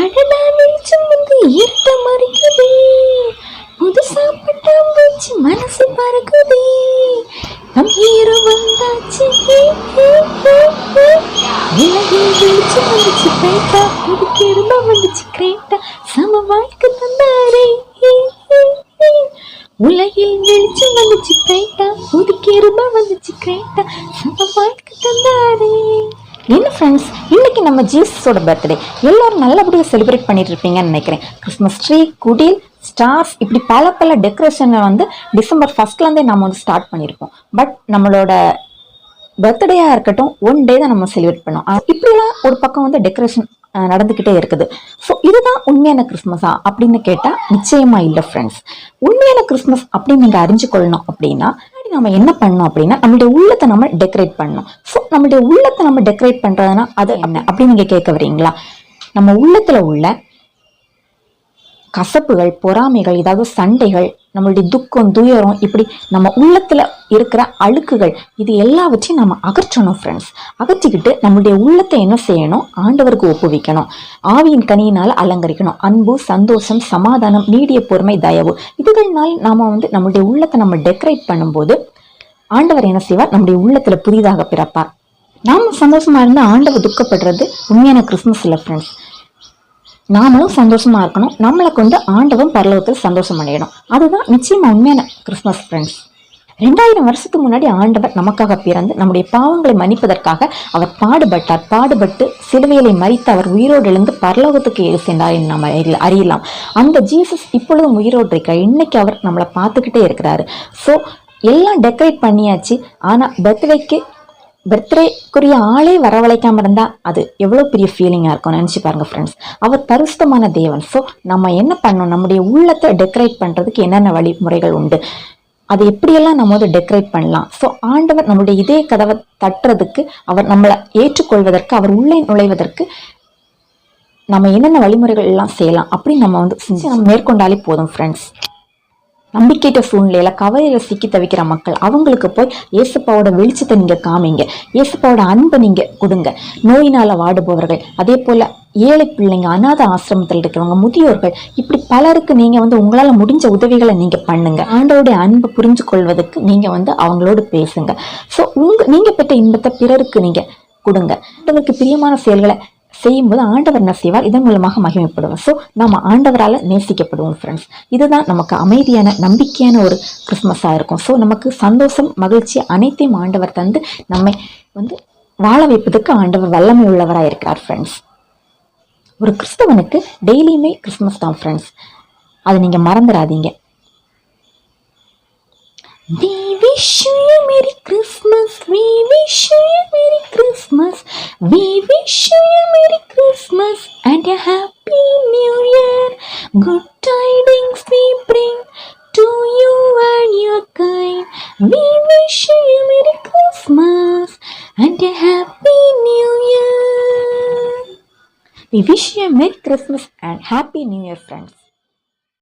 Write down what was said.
அடடா வெளிச்சம் வந்து இருட்ட புதுசா பட்டாம்பூச்சி மனசு பறக்குதே. நம் ஹீரோ வந்தாச்சு. உலகில் வெளிச்சம் வந்துச்சு கிரேட்டா புது கிரும்ப வந்துச்சு கிரேட்டா சம வாழ்க்கை தந்தாரே. உலகில் வெளிச்சம் வந்துச்சு கிரேட்டா புது வந்துச்சு கிரேட்டா சம வாழ்க்கை தந்தாரே. என்ன ஃப்ரெண்ட்ஸ் நம்ம ஜீசஸோட பர்த்டே எல்லோரும் நல்லபடியாக செலிப்ரேட் பண்ணிட்டு இருப்பீங்கன்னு நினைக்கிறேன். கிறிஸ்மஸ் ட்ரீ குடில் ஸ்டார்ஸ் இப்படி பல பல டெக்கரேஷனை வந்து டிசம்பர் ஃபஸ்ட்லேருந்தே நம்ம வந்து ஸ்டார்ட் பண்ணியிருப்போம் பட் நம்மளோட பர்த்டேயாக இருக்கட்டும் ஒன் டே தான் நம்ம செலிப்ரேட் பண்ணோம். இப்படிலாம் ஒரு பக்கம் வந்து டெக்கரேஷன் நடந்துக்கிட்டே இருக்குது. ஸோ இதுதான் உண்மையான கிறிஸ்மஸா அப்படின்னு கேட்டால் நிச்சயமாக இல்லை ஃப்ரெண்ட்ஸ் உண்மையான கிறிஸ்மஸ் அப்படின்னு நீங்கள் அறிஞ்சு கொள்ளணும் அப்படின்னா நம்ம என்ன பண்ணணும் அப்படின்னா நம்மளுடைய உள்ளத்தை நம்ம டெக்கரேட் பண்ணணும். ஸோ நம்மளுடைய உள்ளத்தை நம்ம டெக்கரேட் பண்ணுறதுனா அது என்ன? அப்படின்னு நீங்கள் கேட்க வரீங்களா நம்ம உள்ளத்தில் உள்ள கசப்புகள் பொறாமைகள் ஏதாவது சண்டைகள் நம்மளுடைய துக்கம் துயரம் இப்படி நம்ம உள்ளத்துல இருக்கிற அழுக்குகள் இது எல்லாவற்றையும் நம்ம அகற்றணும் ஃப்ரெண்ட்ஸ் அகற்றிக்கிட்டு நம்மளுடைய உள்ளத்தை என்ன செய்யணும்? ஆண்டவருக்கு ஒப்புவிக்கணும். ஆவியின் கனியினால் அலங்கரிக்கணும். அன்பு சந்தோஷம் சமாதானம் நீடிய பொறுமை தயவு. இதுகள்னால் நாம வந்து நம்மளுடைய உள்ளத்தை நம்ம டெக்கரேட் பண்ணும்போது ஆண்டவர் என்ன செய்வார்? நம்முடைய உள்ளத்துல புதிதாக பிறப்பார். நாம சந்தோஷமா இருந்தா ஆண்டவர் துக்கப்படுறது உண்மையான கிறிஸ்மஸ் இல்லை ஃப்ரெண்ட்ஸ் நாமளும் சந்தோஷமா இருக்கணும். நம்மளை கொண்டு ஆண்டவன் பரலோகத்தில் சந்தோஷம் அடையணும். அதுதான் நிச்சயமாக உண்மையான கிறிஸ்மஸ் ஃப்ரெண்ட்ஸ் ரெண்டாயிரம் வருஷத்துக்கு முன்னாடி ஆண்டவர் நமக்காக பிறந்து நம்முடைய பாவங்களை மன்னிப்பதற்காக அவர் பாடுபட்டார். பாடுபட்டு சிலுவையிலை மறித்து அவர் உயிரோடு எழுந்து பரலோகத்துக்கு ஏறு சென்றார் என்று நாம் அறிய- அறியலாம். அந்த ஜீசஸ் இப்பொழுதும் உயிரோடு இருக்கிறார் இன்னைக்கு அவர் நம்மளை பார்த்துக்கிட்டே இருக்கிறாரு. ஸோ எல்லாம் டெக்கரேட் பண்ணியாச்சு. ஆனால் பர்த்டேக்கு பர்த்டேக்குரிய ஆளே வரவழைக்காமல் இருந்தால் அது எவ்வளோ பெரிய ஃபீலிங்காக இருக்கும். நினச்சி பாருங்க ஃப்ரெண்ட்ஸ் அவர் பரிசுத்தமான தேவன். ஸோ நம்ம என்ன பண்ணணும்? நம்முடைய உள்ளத்தை டெக்கரேட் பண்ணுறதுக்கு என்னென்ன வழிமுறைகள் உண்டு? அது எப்படியெல்லாம் நம்ம வந்து டெக்கரேட் பண்ணலாம்? ஸோ ஆண்டவர் நம்முடைய இதே கதவை தட்டுறதுக்கு அவர் நம்மளை ஏற்றுக்கொள்வதற்கு அவர் உள்ளே நுழைவதற்கு நம்ம என்னென்ன வழிமுறைகள் எல்லாம் செய்யலாம்? அப்படின்னு நம்ம வந்து செஞ்சு நம்ம மேற்கொண்டாலே போதும் ஃப்ரெண்ட்ஸ் நம்பிக்கைட்ட சூழ்நிலையில கவலையில சிக்கி தவிக்கிற மக்கள் அவங்களுக்கு போய் இயேசுப்பாவோட வெளிச்சத்தை நீங்க காமிங்க. இயேசுப்பாவோட அன்பை நீங்க கொடுங்க. நோயினால வாடுபவர்கள் அதே போல ஏழை பிள்ளைங்க அநாத ஆசிரமத்தில் இருக்கிறவங்க முதியோர்கள் இப்படி பலருக்கு நீங்க வந்து உங்களால முடிஞ்ச உதவிகளை நீங்க பண்ணுங்க. ஆண்டோடைய அன்பை புரிஞ்சு கொள்வதற்கு நீங்க வந்து அவங்களோட பேசுங்க. ஸோ உங்க நீங்க பெற்ற இன்பத்தை பிறருக்கு நீங்க கொடுங்க. ஆண்டவருக்கு பிரியமான செயல்களை செய்யும்போது ஆண்டவர் என்ன செய்வார்? இதன் மூலமாக மகிமைப்படுவோம் ஸோ நம்ம ஆண்டவரால் நேசிக்கப்படுவோம் ஃப்ரெண்ட்ஸ் இதுதான் நமக்கு அமைதியான நம்பிக்கையான ஒரு கிறிஸ்மஸாக இருக்கும். ஸோ நமக்கு சந்தோஷம் மகிழ்ச்சி அனைத்தையும் ஆண்டவர் தந்து நம்மை வந்து வாழ வைப்பதற்கு ஆண்டவர் வல்லமை உள்ளவராக இருக்கிறார் ஃப்ரெண்ட்ஸ் ஒரு கிறிஸ்தவனுக்கு டெய்லியுமே கிறிஸ்மஸ் தான் ஃப்ரெண்ட்ஸ் அதை நீங்கள் மறந்துடாதீங்க. We wish you a Merry Christmas. We wish you a Merry Christmas. We wish you We wish you a Merry Christmas and Happy New Year, friends.